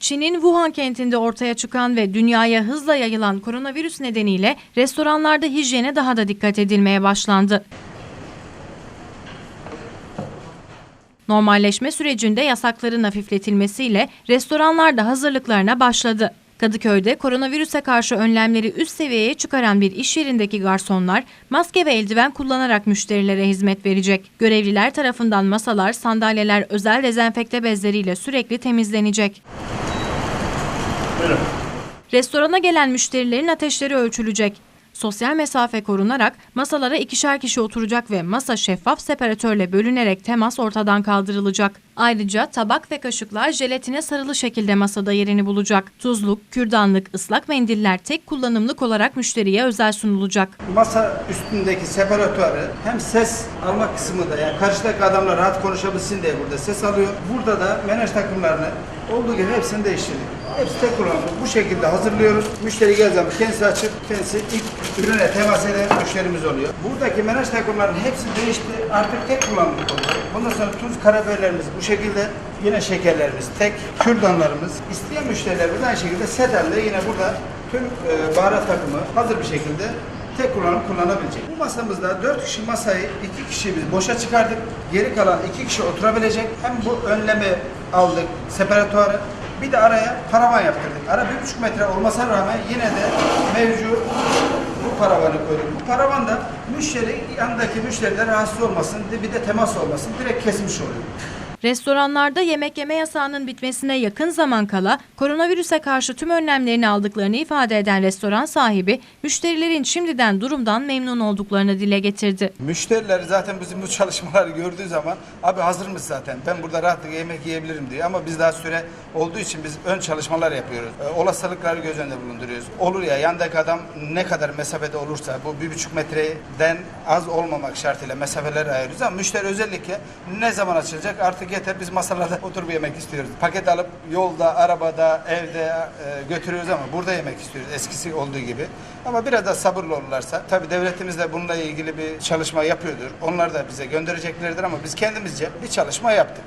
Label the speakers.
Speaker 1: Çin'in Wuhan kentinde ortaya çıkan ve dünyaya hızla yayılan koronavirüs nedeniyle restoranlarda hijyene daha da dikkat edilmeye başlandı. Normalleşme sürecinde yasakların hafifletilmesiyle restoranlar da hazırlıklarına başladı. Kadıköy'de koronavirüse karşı önlemleri üst seviyeye çıkaran bir iş yerindeki garsonlar maske ve eldiven kullanarak müşterilere hizmet verecek. Görevliler tarafından masalar, sandalyeler özel dezenfekte bezleriyle sürekli temizlenecek. Restorana gelen müşterilerin ateşleri ölçülecek. Sosyal mesafe korunarak masalara ikişer kişi oturacak ve masa şeffaf separatörle bölünerek temas ortadan kaldırılacak. Ayrıca tabak ve kaşıklar jelatine sarılı şekilde masada yerini bulacak. Tuzluk, kürdanlık, ıslak mendiller tek kullanımlık olarak müşteriye özel sunulacak.
Speaker 2: masa üstündeki separatörü hem ses alma kısmı da yani karşıdaki adamlar rahat konuşabilsin diye burada ses alıyor. Burada da menaj takımlarını olduğu gibi hepsini değiştirdik. Hepsi tek kullanımlık. Bu şekilde hazırlıyoruz. Müşteri geldiği zaman kendisi açıp kendisi ilk ürüne temas eden müşterimiz oluyor. Buradaki menaj takımlarının hepsi değişti. Artık tek kullanımlık oluyor. Bundan sonra tuz karabiberlerimiz bu şekilde. Yine şekerlerimiz tek. Kürdanlarımız. İsteyen müşterilerimiz aynı şekilde set halde yine burada tüm e, baharat takımı hazır bir şekilde tek kullanım kullanabilecek. Bu masamızda 4 kişi masayı 2 kişi biz boşa çıkardık. Geri kalan 2 kişi oturabilecek. Hem bu önlemi aldık, separatuarı. Bir de araya paravan yaptırdık. Ara 1,5 metre olmasına rağmen yine de mevcut bu paravanı koyduk. Bu paravan da müşteri, yanındaki müşteriler rahatsız olmasın, bir de temas olmasın. Direkt kesmiş oluyor.
Speaker 1: Restoranlarda yemek yeme yasağının bitmesine yakın zaman kala koronavirüse karşı tüm önlemlerini aldıklarını ifade eden restoran sahibi müşterilerin şimdiden durumdan memnun olduklarını dile getirdi.
Speaker 2: Müşteriler zaten bizim bu çalışmaları gördüğü zaman abi hazır mısın zaten ben burada rahatlıkla yemek yiyebilirim diyor ama biz daha süre olduğu için biz ön çalışmalar yapıyoruz. Ee, olasılıkları göz önünde bulunduruyoruz. Olur ya yandaki adam ne kadar mesafede olursa bu bir buçuk metreden az olmamak şartıyla mesafeler ayırıyoruz ama müşteri özellikle ne zaman açılacak artık yeter biz masalarda oturup yemek istiyoruz. Paket alıp yolda, arabada, evde e, götürüyoruz ama burada yemek istiyoruz eskisi olduğu gibi. Ama biraz da sabırlı olurlarsa tabii devletimiz de bununla ilgili bir çalışma yapıyordur. Onlar da bize göndereceklerdir ama biz kendimizce bir çalışma yaptık.